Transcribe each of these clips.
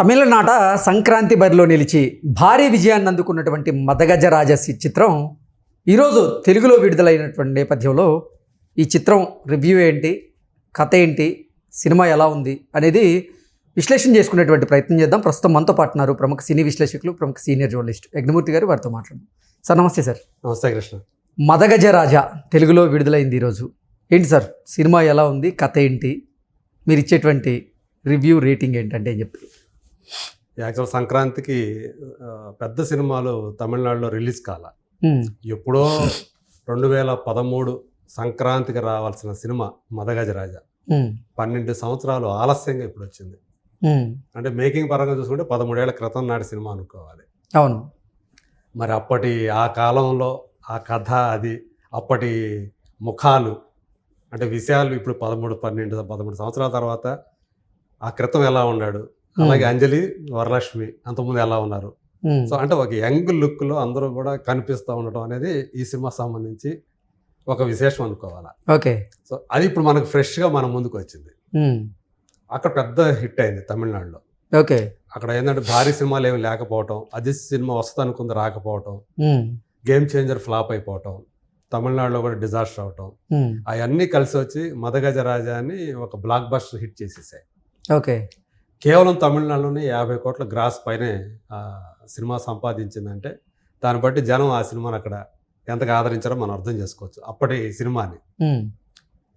తమిళనాట సంక్రాంతి బరిలో నిలిచి భారీ విజయాన్ని అందుకున్నటువంటి మదగజ రాజసి చిత్రం ఈరోజు తెలుగులో విడుదలైనటువంటి నేపథ్యంలో ఈ చిత్రం రివ్యూ ఏంటి కథ ఏంటి సినిమా ఎలా ఉంది అనేది విశ్లేషణ చేసుకునేటువంటి ప్రయత్నం చేద్దాం. ప్రస్తుతం మనతో పాటున్నారు ప్రముఖ సినీ విశ్లేషకులు ప్రముఖ సీనియర్ జర్నలిస్ట్ యజ్ఞమూర్తి గారు వారితో మాట్లాడదాం. సార్ నమస్తే సార్. నమస్తే కృష్ణ. మదగజ రాజా తెలుగులో విడుదలైంది ఈరోజు. ఏంటి సార్ సినిమా ఎలా ఉంది కథ ఏంటి మీరు ఇచ్చేటువంటి రివ్యూ రేటింగ్ ఏంటంటే ఏం చెప్తారు? యాక్చువల్ సంక్రాంతికి పెద్ద సినిమాలు తమిళనాడులో రిలీజ్ కాల. ఎప్పుడో రెండు వేల పదమూడు సంక్రాంతికి రావాల్సిన సినిమా మదగజరాజా. పన్నెండు సంవత్సరాలు ఆలస్యంగా ఇప్పుడు వచ్చింది అంటే మేకింగ్ పరంగా చూసుకుంటే పదమూడేళ్ళ క్రితం నాటి సినిమా అనుకోవాలి. అవును. మరి అప్పటి ఆ కాలంలో ఆ కథ అది అప్పటి ముఖాలు అంటే విషయాలు ఇప్పుడు పదమూడు పన్నెండు పదమూడు సంవత్సరాల తర్వాత ఆ క్రితం ఎలా ఉన్నాడు? అలాగే అంజలి వరలక్ష్మి అంతకుముందు ఎలా ఉన్నారు? సో అంటే ఒక యంగ్ లుక్లో అందరూ కూడా కనిపిస్తూ ఉండటం అనేది ఈ సినిమా సంబంధించి ఒక విశేషం అనుకోవాలి? ఓకే. సో అది ఇప్పుడు మనకు ఫ్రెష్గా మన ముందుకు వచ్చింది. అక్కడ పెద్ద హిట్ అయింది తమిళనాడులో. ఓకే. అక్కడ ఏంటంటే భారీ సినిమాలు ఏమి లేకపోవటం అది సినిమా వస్తుంది అనుకుంది రాకపోవటం గేమ్ చేంజర్ ఫ్లాప్ అయిపోవటం తమిళనాడులో కూడా డిజాస్టర్ అవటం అవన్నీ కలిసి వచ్చి మదగజ రాజా అని ఒక బ్లాక్ బస్టర్ హిట్ చేసేసాయి. ఓకే. కేవలం తమిళనాడులోనే యాభై కోట్ల గ్రాస్ పైనే సినిమా సంపాదించిందంటే దాన్ని బట్టి జనం ఆ సినిమాని అక్కడ ఎంతగా ఆదరించారో మనం అర్థం చేసుకోవచ్చు. అప్పటి సినిమాని. ఉమ్,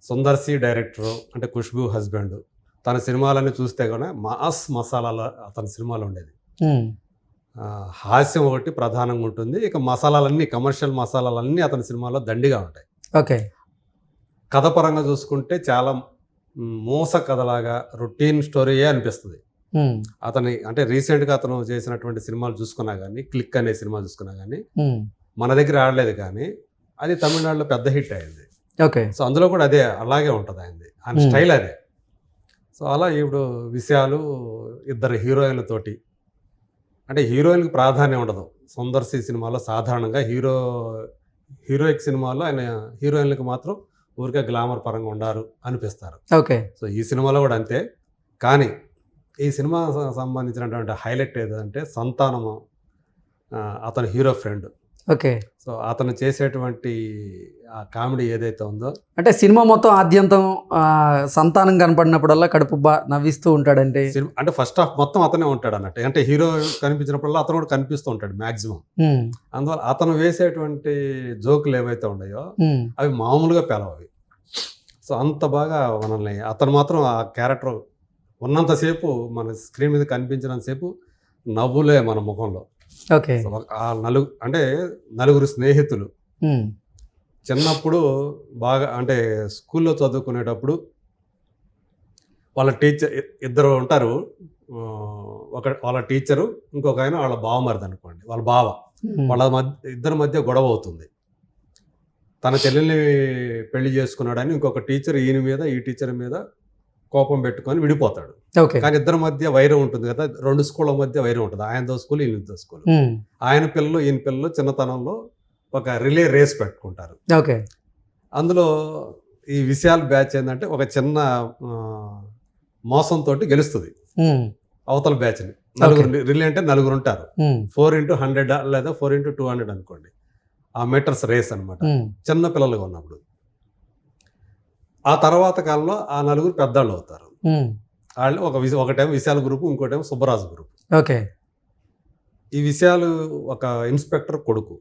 సుందర్ సి డైరెక్టరు అంటే ఖుష్బూ హస్బెండ్ తన సినిమాలన్నీ చూస్తే కూడా మాస్ మసాలాలో అతని సినిమాలో ఉండేది. హాస్యం ఒకటి ప్రధానంగా ఉంటుంది. ఇక మసాలాలన్నీ కమర్షియల్ మసాలాలన్నీ అతని సినిమాలో దండిగా ఉంటాయి. ఓకే. కథ పరంగా చూసుకుంటే చాలా మోస కథలాగా రొటీన్ స్టోరీయే అనిపిస్తుంది. అతని అంటే రీసెంట్గా అతను చేసినటువంటి సినిమాలు చూసుకున్నా కానీ క్లిక్ అనే సినిమా చూసుకున్నా కానీ మన దగ్గర ఆడలేదు కానీ అది తమిళనాడులో పెద్ద హిట్ అయింది. ఓకే. సో అందులో కూడా అదే అలాగే ఉంటుంది ఆయనది. ఆయన. స్టైల్ అదే. సో అలా ఇప్పుడు విషయాలు ఇద్దరు హీరోయిన్లతోటి అంటే హీరోయిన్కి ప్రాధాన్యం ఉండదు. సుందర్ సి సినిమాలో సాధారణంగా హీరో హీరోయిక్ సినిమాలో ఆయన హీరోయిన్లకు మాత్రం ఊరికే గ్లామర్ పరంగా ఉండారు అనిపిస్తారు. ఓకే. సో ఈ సినిమాలో కూడా అంతే. కానీ ఈ సినిమా సంబంధించినటువంటి హైలైట్ ఏదంటే సంతానము అతని హీరో ఫ్రెండ్. ఓకే. సో అతను చేసేటువంటి ఆ కామెడీ ఏదైతే ఉందో అంటే సినిమా మొత్తం ఆద్యంతం సంతానం కనపడినప్పుడల్లా కడుపు బా నవ్విస్తూ ఉంటాడంటే? సినిమా అంటే ఫస్ట్ హాఫ్ మొత్తం అతనే ఉంటాడు అన్నట్టు. అంటే హీరో కనిపించినప్పుడల్లా అతను కూడా కనిపిస్తూ ఉంటాడు మాక్సిమం. అందువల్ల అతను వేసేటువంటి జోకులు ఏవైతే ఉన్నాయో అవి మామూలుగా పెలవవి. సో అంత బాగా మనల్ని అతను మాత్రం ఆ క్యారెక్టర్ ఉన్నంతసేపు మన స్క్రీన్ మీద కనిపించినంతసేపు నవ్వులే మన ముఖంలో. ఓకే. ఆ నలుగు అంటే నలుగురు స్నేహితులు. చిన్నప్పుడు బాగా అంటే స్కూల్లో చదువుకునేటప్పుడు వాళ్ళ టీచర్ ఇద్దరు ఉంటారు. ఒక వాళ్ళ టీచరు ఇంకొక ఆయన వాళ్ళ బావమరిది అనుకోండి వాళ్ళ బావ. వాళ్ళ మధ్య ఇద్దరి మధ్య గొడవ అవుతుంది. తన చెల్లెల్ని పెళ్ళి చేసుకున్నాడని ఇంకొక టీచర్ ఈయన మీద ఈ టీచర్ మీద కోపం పెట్టుకొని విడిపోతాడు. ఓకే. కానీ ఇద్దరి మధ్య వైరం ఉంటుంది కదా రెండు స్కూళ్ళ మధ్య వైరం ఉంటుంది. ఆయనతో స్కూల్ ఈయనతో స్కూల్. ఆయన పిల్లలు ఈయన పిల్లలు చిన్నతనంలో ఒక రిలే రేస్ పెట్టుకుంటారు. ఓకే. అందులో ఈ విషయాల బ్యాచ్ ఏంటంటే ఒక చిన్న మోసంతో గెలుస్తుంది. అవతల బ్యాచ్ని నలుగురు రిలే అంటే నలుగురు ఉంటారు. ఫోర్ ఇంటూ హండ్రెడ్ లేదా ఫోర్ ఇంటూ టూ హండ్రెడ్ అనుకోండి. ఆ మీటర్స్ రేస్ అనమాట చిన్న పిల్లలుగా ఉన్నప్పుడు. ఆ తర్వాత కాలంలో ఆ నలుగురు పెద్దవాళ్ళు అవుతారు. వాళ్ళు ఒక విశ ఒకటేమో విశాల గ్రూప్ ఇంకోటేమో సుబ్బరాజు గ్రూప్ ఓకే. ఈ విషయాలు ఒక ఇన్స్పెక్టర్ కొడుకు.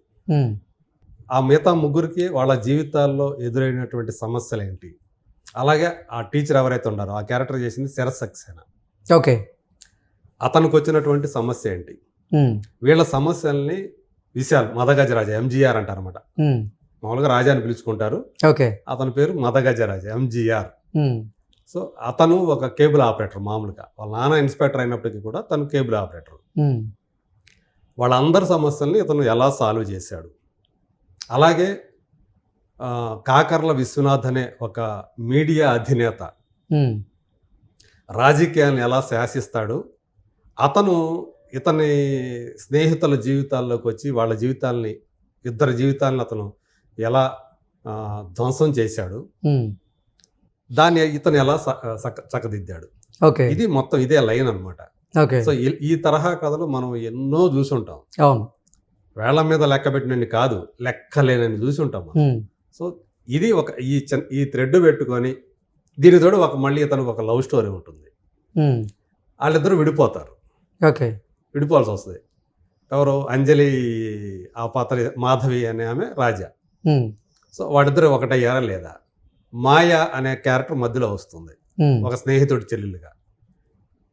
ఆ మిగతా ముగ్గురికి వాళ్ళ జీవితాల్లో ఎదురైనటువంటి సమస్యలు ఏంటి అలాగే ఆ టీచర్ ఎవరైతే ఉన్నారో ఆ క్యారెక్టర్ చేసింది శరత్ సక్సేనా. ఓకే. అతనికి వచ్చినటువంటి సమస్య ఏంటి? వీళ్ళ సమస్యల్ని విశాల్ మదగజరాజ ఎంజీఆర్ అంటారన్నమాట. ఉమ్, మామూలుగా రాజా అని పిలుచుకుంటారు. ఓకే. అతని పేరు మదగజరాజ ఎంజీఆర్ ఉమ్, సో అతను ఒక కేబుల్ ఆపరేటర్ మామూలుగా. వాళ్ళ నాన్న ఇన్స్పెక్టర్ అయినప్పటికీ కూడా తను కేబుల్ ఆపరేటర్. వాళ్ళందరి సమస్యల్ని ఇతను ఎలా సాల్వ్ చేశాడు? అలాగే కాకర్ల విశ్వనాథ్ అనే ఒక మీడియా అధినేత ఉమ్, రాజకీయాలను ఎలా శాసిస్తాడు? అతను ఇతని స్నేహితుల జీవితాల్లోకి వచ్చి వాళ్ళ జీవితాల్ని ఇద్దరి జీవితాలను అతను ఎలా ధ్వంసం చేశాడు దాన్ని ఇతను ఎలా చక్కదిద్దాడు. ఓకే. ఇది మొత్తం ఇదే లైన్ అనమాట ఓకే. సో ఈ- తరహా కథలు మనం ఎన్నో చూసుంటాం. అవును. వేళ్ళ మీద లెక్క పెట్టినన్ని కాదు లెక్కలేనని చూసి ఉంటాం సో ఇది ఒక ఈ ఈ థ్రెడ్ పెట్టుకొని దీని తోడు ఒక మళ్ళీ ఇతనికి ఒక లవ్ స్టోరీ ఉంటుంది. వాళ్ళిద్దరూ విడిపోతారు. ఓకే. విడిపోవాల్సి వస్తుంది. ఎవరు? అంజలి ఆ పాత్ర మాధవి అనే ఆమె రాజా. సో వాళ్ళిద్దరూ ఒకటయ్యారా లేదా? మాయ అనే క్యారెక్టర్ మధ్యలో వస్తుంది. ఒక స్నేహితుడి చెల్లెలుగా.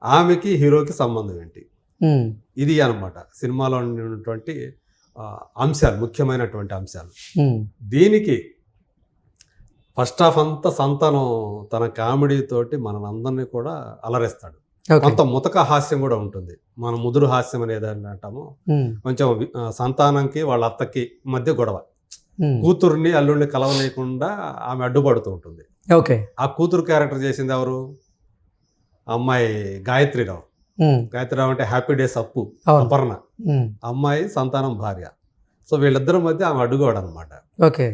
ఆమెకి హీరోకి సంబంధం ఏంటి? ఇది అన్నమాట సినిమాలో ఉన్నటువంటి అంశాలు ముఖ్యమైనటువంటి అంశాలు. దీనికి ఫస్ట్ హాఫ్ అంతా సంతానం తన కామెడీ తోటి మనందరినీ కూడా అలరిస్తాడు. కొంత ముతక హాస్యం కూడా ఉంటుంది. మన ముదురు హాస్యం అనేది అంటాము కొంచెం సంతానంకి వాళ్ళ అత్తకి మధ్య గొడవ. కూతుర్ని అల్లుడిని కలవలేకుండా ఆమె అడ్డుపడుతూ ఉంటుంది. ఓకే ఆ కూతురు క్యారెక్టర్ చేసింది ఎవరు? అమ్మాయి గాయత్రిరావు. ఉమ్, గాయత్రిరావు అంటే హ్యాపీ డేస్ అప్పు అపర్ణ. ఉమ్, అమ్మాయి సంతానం భార్య. సో వీళ్ళిద్దరి మధ్య ఆమె అడ్డుకోవడం అనమాట ఓకే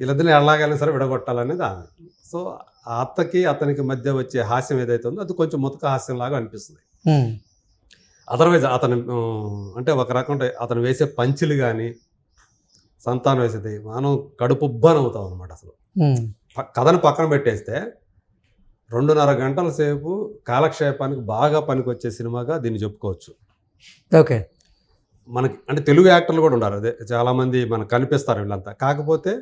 వీళ్ళిద్దరిని ఎలాగైనా సరే విడగొట్టాలనేది ఆమె. సో ఆ అత్తకి అతనికి మధ్య వచ్చే హాస్యం ఏదైతే ఉందో అది కొంచెం ముతక హాస్యం లాగా అనిపిస్తుంది అదర్వైజ్ అతను అంటే ఒక రకం అతను వేసే పంచులు కానీ సంతానం వేసేది మనం కడుపుబ్బని అవుతాం అనమాట అసలు. కథను పక్కన పెట్టేస్తే రెండున్నర గంటల సేపు కాలక్షేపానికి బాగా పనికొచ్చే సినిమాగా దీన్ని చెప్పుకోవచ్చు. ఓకే. మనకి అంటే తెలుగు యాక్టర్లు కూడా ఉన్నారు అదే చాలామంది మనకు కనిపిస్తారు వీళ్ళంతా. కాకపోతే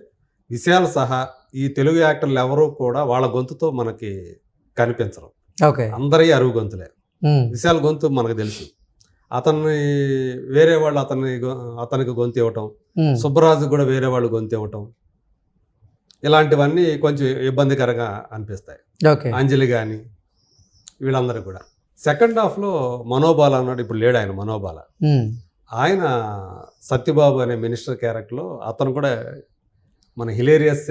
విషయాలు సహా ఈ తెలుగు యాక్టర్లు ఎవరూ కూడా వాళ్ళ గొంతుతో మనకి కనిపించరు. ఓకే. అందరి అరువు గొంతులే. విశాల్ గొంతు మనకు తెలుసు. అతన్ని వేరే వాళ్ళు అతన్ని అతనికి గొంతు ఇవ్వటం సుబ్బరాజు కూడా వేరే వాళ్ళు గొంతు ఇవ్వటం ఇలాంటివన్నీ కొంచెం ఇబ్బందికరంగా అనిపిస్తాయి. అంజలి కానీ వీళ్ళందరూ కూడా. సెకండ్ హాఫ్లో మనోబాల అన్నాడు ఇప్పుడు లేడు ఆయన మనోబాల. ఆయన సత్యబాబు అనే మినిస్టర్ క్యారెక్టర్లో అతను కూడా మన హిలేరియస్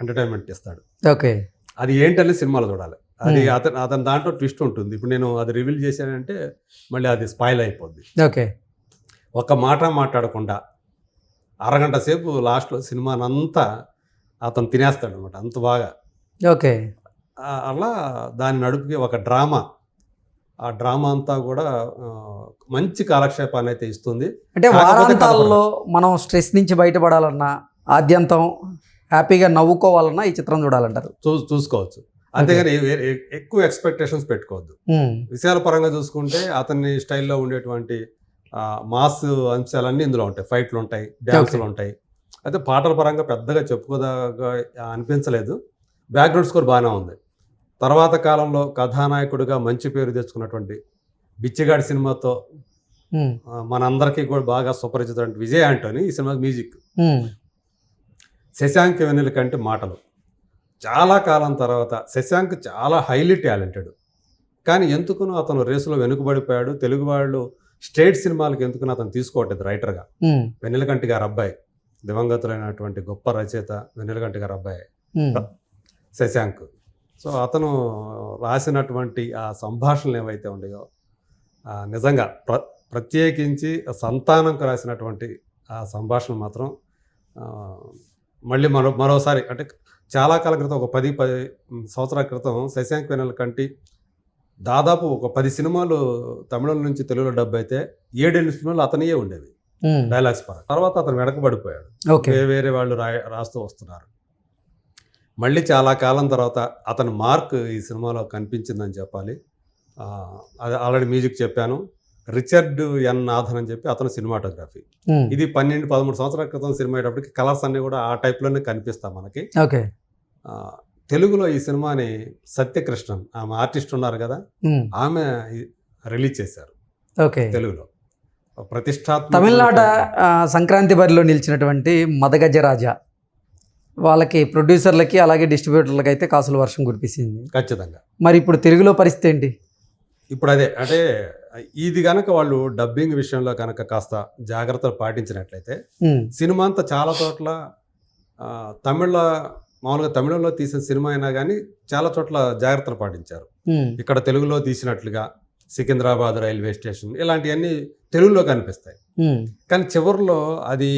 ఎంటర్టైన్మెంట్ ఇస్తాడు. ఓకే. అది ఏంటనే సినిమాలో చూడాలి. అది Hmm. అతను అతని దాంట్లో ట్విస్ట్ ఉంటుంది. ఇప్పుడు నేను అది రివీల్ చేశానంటే మళ్ళీ అది స్పాయిల్ అయిపోద్ది. ఓకే. ఒక మాట మాట్లాడకుండా అరగంట సేపు లాస్ట్లో సినిమానంతా అతను తినేస్తాడు అనమాట అంత బాగా. ఓకే. అలా దాని నడుపుకి ఒక డ్రామా. ఆ డ్రామా అంతా కూడా మంచి కాలక్షేపాన్ని అయితే ఇస్తుంది. అంటే వారాంతాల్లో మనం స్ట్రెస్ నుంచి బయటపడాలన్నా ఆద్యంతం హ్యాపీగా నవ్వుకోవాలన్నా ఈ చిత్రం చూడాలంటారు. చూ చూసుకోవచ్చు. అంతేగాని ఎక్కువ ఎక్స్పెక్టేషన్స్ పెట్టుకోవద్దు. విషయాల పరంగా చూసుకుంటే అతని స్టైల్లో ఉండేటువంటి మాస్ అంశాలన్నీ ఇందులో ఉంటాయి. ఫైట్లు ఉంటాయి డ్యాన్సులు ఉంటాయి. అయితే పాటల పరంగా పెద్దగా చెప్పుకోదగా అనిపించలేదు. బ్యాక్గ్రౌండ్ స్కోర్ బాగానే ఉంది. తర్వాత కాలంలో కథానాయకుడిగా మంచి పేరు తెచ్చుకున్నటువంటి బిచ్చిగాడి సినిమాతో మనందరికీ కూడా బాగా సుపరిచితమైన విజయ్ ఆంటోని ఈ సినిమా మ్యూజిక్. శశాంక్ వెన్నెల కంటే మాటలు. చాలా కాలం తర్వాత శశాంక్ చాలా హైలీ టాలెంటెడ్. కానీ ఎందుకునో అతను రేసులో వెనుకబడిపోయాడు. తెలుగు వాళ్ళు స్టేట్ సినిమాలకు ఎందుకునో అతను తీసుకోవట్లేదు రైటర్గా. వెన్నెలకంటి గారు అబ్బాయి. దివంగతులైనటువంటి గొప్ప రచయిత వెన్నెలకంటి గారు అబ్బాయి. శశాంక్. సో అతను రాసినటువంటి ఆ సంభాషణలు ఏవైతే ఉన్నాయో నిజంగా ప్ర ప్రత్యేకించి సంతానంకు రాసినటువంటి ఆ సంభాషణ మాత్రం మళ్ళీ మరో మరోసారి అంటే చాలా కాలం క్రితం ఒక పది పది సంవత్సరాల క్రితం శశాంక్ వెనల్ కంటి దాదాపు ఒక పది సినిమాలు తమిళం నుంచి తెలుగులో డబ్బు అయితే ఏడెనిమిది సినిమాలు అతనియే ఉండేవి డైలాగ్స్ పరంగా. తర్వాత అతను వెనకబడిపోయాడు. ఓకే. వేరే వేరే వాళ్ళు రాయ రాస్తూ వస్తున్నారు. మళ్ళీ చాలా కాలం తర్వాత అతని మార్క్ ఈ సినిమాలో కనిపించిందని చెప్పాలి. అది ఆల్రెడీ మ్యూజిక్ చెప్పాను. రిచర్డ్ ఎన్ నాథన్ అని చెప్పి అతను సినిమాటోగ్రఫీ. ఉమ్, ఇది పన్నెండు పదమూడు సంవత్సరాల క్రితం సినిమా అయ్యేటప్పటికి కలర్స్ అన్నీ కూడా ఆ టైప్లోనే కనిపిస్తాయి మనకి. ఓకే. తెలుగులో ఈ సినిమాని సత్యకృష్ణన్ ఆమె ఆర్టిస్ట్ ఉన్నారు కదా ఉమ్, ఆమె రిలీజ్ చేశారు ఓకే. తెలుగులో. ప్రతిష్టాత్మక తమిళనాట ఆ, సంక్రాంతి బరిలో నిలిచినటువంటి మదగజ రాజా వాళ్ళకి ప్రొడ్యూసర్లకి అలాగే డిస్ట్రిబ్యూటర్లకి అయితే కాసుల వర్షం కురిపిస్తుంది ఖచ్చితంగా. మరి ఇప్పుడు తెలుగులో పరిస్థితి ఏంటి? ఇప్పుడు అదే అంటే ఇది కనుక వాళ్ళు డబ్బింగ్ విషయంలో కనుక కాస్త జాగ్రత్తలు పాటించినట్లయితే సినిమా అంతా చాలా చోట్ల తమిళ మామూలుగా తమిళంలో తీసిన సినిమా అయినా కానీ చాలా చోట్ల జాగ్రత్తలు పాటించారు. ఇక్కడ తెలుగులో తీసినట్లుగా సికింద్రాబాద్ రైల్వే స్టేషన్ ఇలాంటివన్నీ తెలుగులో కనిపిస్తాయి. కానీ చివరిలో అది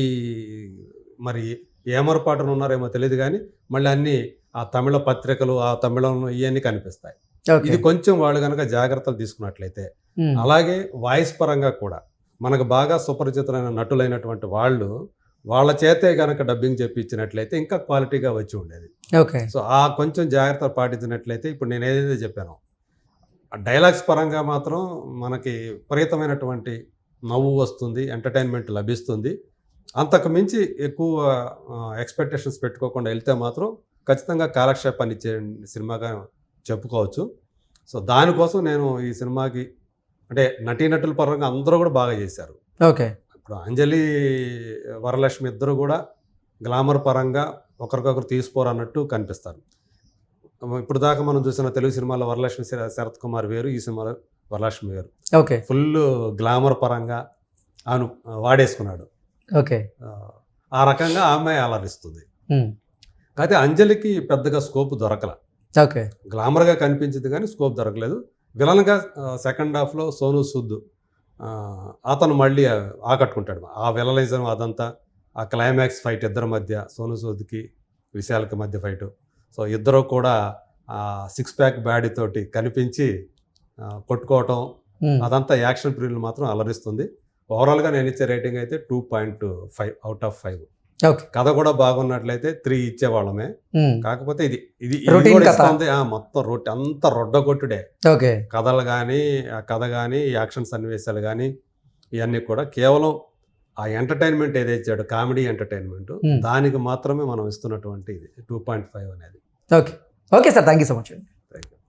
మరి ఏమరపాటున ఉన్నారేమో తెలియదు కానీ మళ్ళీ అన్నీ ఆ తమిళ పత్రికలు ఆ తమిళంలో ఇవన్నీ కనిపిస్తాయి. ఇది కొంచెం వాళ్ళు కనుక జాగ్రత్తలు తీసుకున్నట్లయితే అలాగే వాయిస్ పరంగా కూడా మనకు బాగా సుపరిచితులైన నటులైనటువంటి వాళ్ళు వాళ్ళ చేతే కనుక డబ్బింగ్ చెప్పించినట్లయితే ఇంకా క్వాలిటీగా వచ్చి ఉండేది. ఓకే. సో ఆ కొంచెం జాగ్రత్త పాటించినట్లయితే ఇప్పుడు నేను ఏదైతే చెప్పానో డైలాగ్స్ పరంగా మాత్రం మనకి విపరీతమైనటువంటి నవ్వు వస్తుంది ఎంటర్టైన్మెంట్ లభిస్తుంది. అంతకు మించి ఎక్కువ ఎక్స్పెక్టేషన్స్ పెట్టుకోకుండా వెళ్తే మాత్రం ఖచ్చితంగా కాలక్షేపాన్ని ఇచ్చే సినిమాగా చెప్పుకోవచ్చు. సో దానికోసం నేను ఈ సినిమాకి అంటే నటీనటుల పరంగా అందరూ కూడా బాగా చేశారు. ఓకే. ఇప్పుడు అంజలి వరలక్ష్మి ఇద్దరు కూడా గ్లామర్ పరంగా ఒకరికొకరు తీసుకోరు అన్నట్టు కనిపిస్తారు. ఇప్పుడు దాకా మనం చూసిన తెలుగు సినిమాలో వరలక్ష్మి శర- శరత్ కుమార్ వేరు ఈ సినిమాలో వరలక్ష్మి వేరు. ఓకే. ఫుల్ గ్లామర్ పరంగా ఆను వాడేసుకున్నాడు. ఓకే. ఆ, రకంగా ఆమె అలరిస్తుంది ఉమ్, అయితే అంజలికి పెద్దగా స్కోప్ దొరకల. ఓకే. గ్లామర్గా కనిపించింది కానీ స్కోప్ దొరకలేదు. విలన్గా సెకండ్ హాఫ్లో సోను సుద్ అతను మళ్ళీ ఆకట్టుకుంటాడు. ఆ విలనిజం అదంతా ఆ క్లైమాక్స్ ఫైట్ ఇద్దరి మధ్య సోను సూద్కి విశాల్కి మధ్య ఫైట్. సో ఇద్దరు కూడా సిక్స్ ప్యాక్ బాడీ తోటి కనిపించి కొట్టుకోవటం అదంతా యాక్షన్ ప్రియులు మాత్రం అలరిస్తుంది. ఓవరాల్గా నేను ఇచ్చే రేటింగ్ అయితే two point five out of five. కథ కూడా బాగున్నట్లయితే త్రీ ఇచ్చేవాళ్ళమే. కాకపోతే ఇది ఇది మొత్తం రొట్టి అంత రొడ్డ కొట్టుడే కథలు కానీ ఆ కథ కానీ యాక్షన్ సన్నివేశాలు కానీ ఇవన్నీ కూడా కేవలం ఆ ఎంటర్టైన్మెంట్ ఏదైతే ఇచ్చాడో కామెడీ ఎంటర్టైన్మెంట్. దానికి మాత్రమే మనం ఇస్తున్నటువంటి ఇది టూ పాయింట్ ఫైవ్ అనేది. Okay. Okay sir thank you so much అండి.